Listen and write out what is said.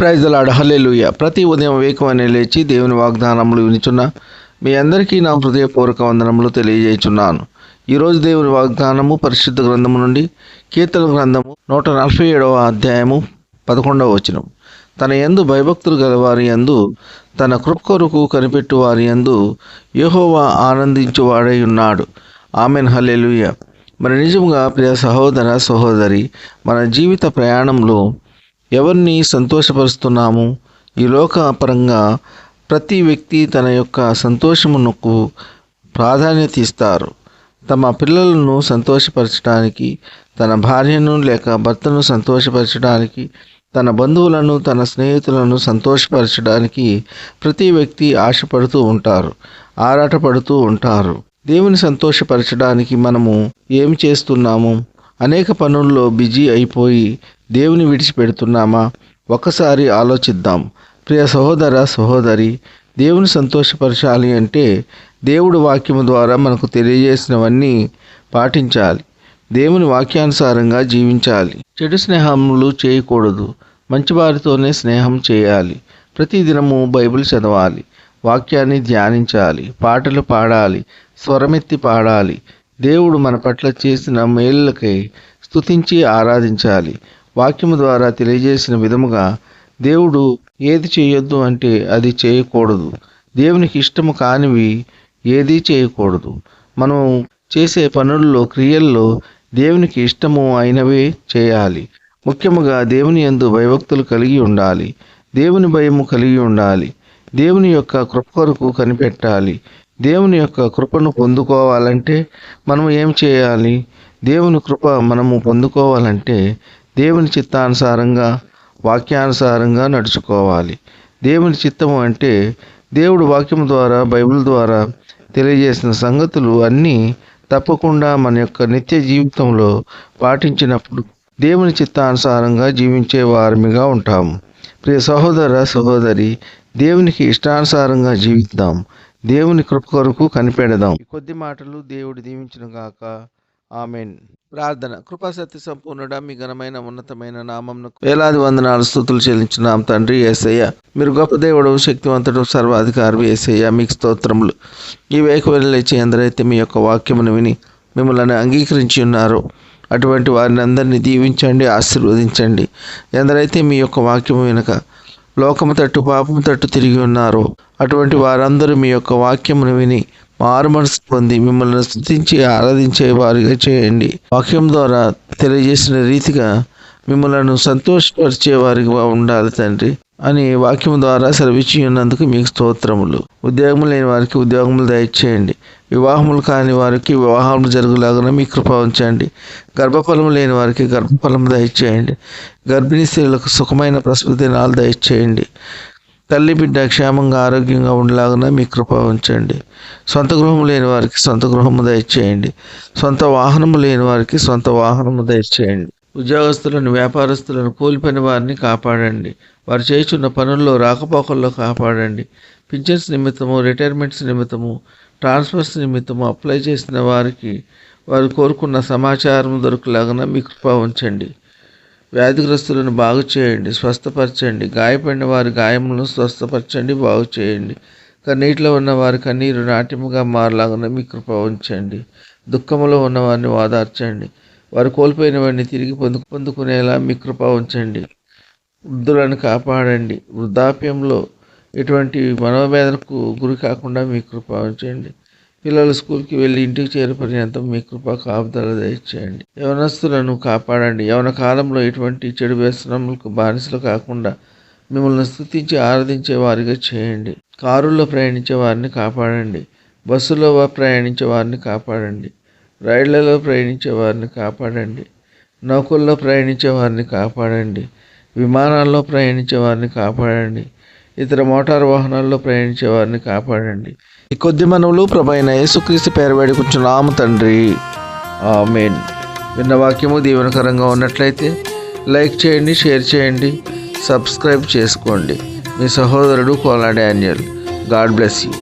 ప్రైజలాడ హల్లెలూయ ప్రతి ఉదయం వేకమని లేచి దేవుని వాగ్దానములు వినిచున్న మీ అందరికీ నా హృదయపూర్వక వందనములు తెలియజేయుచున్నాను. ఈరోజు దేవుని వాగ్దానము పరిశుద్ధ గ్రంథము నుండి కీర్తన గ్రంథము నూట నలభై ఏడవ అధ్యాయము పదకొండవ వచనం. తన యందు భయభక్తులు గలవారి యందు తన కృపకొరకు కనిపెట్టు వారి యందు యహోవా ఆనందించువాడై ఉన్నాడు. ఆమెన్. హల్లెలూయ మరి నిజంగా ప్రియ సహోదర సహోదరి మన జీవిత ప్రయాణంలో ఎవరిని సంతోషపరుస్తున్నాము? ఈ లోకపరంగా ప్రతి వ్యక్తి తన యొక్క సంతోషమునకు ప్రాధాన్యత ఇస్తారు. తమ పిల్లలను సంతోషపరచడానికి తన భార్యను లేక భర్తను సంతోషపరచడానికి తన బంధువులను తన స్నేహితులను సంతోషపరచడానికి ప్రతి వ్యక్తి ఆశపడుతూ ఉంటారు ఆరాటపడుతూ ఉంటారు. దేవుని సంతోషపరచడానికి మనము ఏం చేస్తున్నాము? అనేక పనుల్లో బిజీ అయిపోయి దేవుని విడిచిపెడుతున్నామా? ఒకసారి ఆలోచిద్దాం. ప్రియ సహోదర సహోదరి దేవుని సంతోషపరచాలి అంటే దేవుడి వాక్యము ద్వారా మనకు తెలియజేసినవన్నీ పాటించాలి. దేవుని వాక్యానుసారంగా జీవించాలి. చెడు స్నేహములు చేయకూడదు. మంచివారితోనే స్నేహం చేయాలి. ప్రతిదినము బైబిల్ చదవాలి. వాక్యాన్ని ధ్యానించాలి. పాటలు పాడాలి. స్వరమెత్తి పాడాలి. దేవుడు మన పట్ల చేసిన మేళ్ళకై స్తుతించి ఆరాధించాలి. వాక్యము ద్వారా తెలియజేసిన విధముగా దేవుడు ఏది చేయొద్దు అంటే అది చేయకూడదు. దేవునికి ఇష్టము కానివి ఏదీ చేయకూడదు. మనం చేసే పనుల్లో క్రియల్లో దేవునికి ఇష్టము అయినవే చేయాలి. ముఖ్యముగా దేవుని యందు భయభక్తులు కలిగి ఉండాలి. దేవుని భయము కలిగి ఉండాలి. దేవుని యొక్క కృప కొరకు కనిపెట్టాలి. దేవుని యొక్క కృపను పొందుకోవాలంటే మనం ఏం చేయాలి? దేవుని కృప మనము పొందుకోవాలంటే దేవుని చిత్తానుసారంగా వాక్యానుసారంగా నడుచుకోవాలి. దేవుని చిత్తము అంటే దేవుడు వాక్యం ద్వారా బైబిల్ ద్వారా తెలియజేసిన సంగతులు అన్నీ తప్పకుండా మన యొక్క నిత్య జీవితంలో పాటించినప్పుడు దేవుని చిత్తానుసారంగా జీవించే వారమిగా ఉంటాము. ప్రియ సహోదర సహోదరి దేవునికి ఇష్టానుసారంగా జీవిద్దాం. దేవుని కృప కొరకు కనిపెడదాం. కొద్ది మాటలు దేవుడు దీవించిన గాక. ఆమెన్. ప్రార్థన. కృపాసత్య సంపూర్ణుడ మీ ఘనమైన ఉన్నతమైన నామంను వేలాది వందనాలు స్థుతులు చెల్లించున్నాం తండ్రి ఏసయ్య. మీరు గొప్ప దేవుడు శక్తివంతుడు సర్వాధికారి ఏసయ్య. మీకు స్తోత్రములు. ఈ వేక లేచి ఎందరైతే మీ యొక్క వాక్యమును విని మిమ్మల్ని అంగీకరించి ఉన్నారో. అటువంటి వారిని అందరినీ దీవించండి ఆశీర్వదించండి. ఎందరైతే మీ యొక్క వాక్యము వెనుక లోకము తట్టు పాపము తట్టు తిరిగి ఉన్నారో అటువంటి వారందరూ మీ యొక్క వాక్యమును విని మారు మనసు పొంది మిమ్మల్ని స్థుతించి ఆరాధించే వారిగా చేయండి. వాక్యం ద్వారా తెలియజేసిన రీతిగా మిమ్మల్ని సంతోషపరిచే వారిగా ఉండాలి తండ్రి అని వాక్యం ద్వారా సెలవిచ్చి ఉన్నందుకు మీకు స్తోత్రములు. ఉద్యోగం లేని వారికి ఉద్యోగములు దయచేయండి. వివాహములు కాని వారికి వివాహములు జరుగులాగా మీ కృప ఉంచండి. గర్భఫలము లేని వారికి గర్భఫలము దయచేయండి. గర్భిణీ స్త్రీలకు సుఖమైన ప్రసూతి దినాలు దయచేయండి. తల్లి బిడ్డ క్షేమంగా ఆరోగ్యంగా ఉండలాగా మీ కృప ఉంచండి. సొంత గృహం లేని వారికి సొంత గృహము దయచేయండి. సొంత వాహనము లేని వారికి సొంత వాహనము దయచేయండి. ఉద్యోగస్తులను వ్యాపారస్తులను కోల్పోయిన వారిని కాపాడండి. వారు చేస్తున్న పనుల్లో రాకపోకల్లో కాపాడండి. పింఛన్స్ నిమిత్తము రిటైర్మెంట్స్ నిమిత్తము ట్రాన్స్ఫర్స్ నిమిత్తము అప్లై చేసిన వారికి వారు కోరుకున్న సమాచారం దొరకలాగా మీ కృప ఉంచండి. వ్యాధిగ్రస్తులను బాగు చేయండి స్వస్థపరచండి. గాయపడిన వారి గాయములను స్వస్థపరచండి బాగు చేయండి. కన్నీటిలో ఉన్న వారి కన్నీరు నాట్యముగా మారలాగా మీ కృప ఉంచండి. దుఃఖములో ఉన్నవారిని వాదార్చండి ఓదార్చండి. వారు కోల్పోయిన వారిని తిరిగి పొందు పొందుకునేలా మీ కృప ఉంచండి. వృద్ధులను కాపాడండి. వృద్ధాప్యంలో ఎటువంటి మనోవేదనకు గురి కాకుండా మీ కృప ఉంచండి. పిల్లలు స్కూల్కి వెళ్ళి ఇంటికి చేరుకునేంత మీ కృప కాపుదల దయచేయండి. యవనస్తులను కాపాడండి. యవన కాలంలో ఎటువంటి చెడు వ్యసనములకు బానిసలు కాకుండా మిమ్మల్ని స్థుతించి ఆరాధించే వారిగా చేయండి. కారుల్లో ప్రయాణించే వారిని కాపాడండి. బస్సులో ప్రయాణించే వారిని కాపాడండి. రైళ్ళలో ప్రయాణించే వారిని కాపాడండి. నౌకల్లో ప్రయాణించే వారిని కాపాడండి. విమానాల్లో ప్రయాణించే వారిని కాపాడండి. ఇతర మోటార్ వాహనాల్లో ప్రయాణించే వారిని కాపాడండి. ఈ కొద్ది మనవులు ప్రభైన యేసుక్రీస్తు పేరు వేడుకుంటున్నాము తండ్రి. మెయిన్ విన్న వాక్యము దీవెనకరంగా ఉన్నట్లయితే లైక్ చేయండి షేర్ చేయండి సబ్స్క్రైబ్ చేసుకోండి. మీ సహోదరుడు Kola Daniel. God bless you.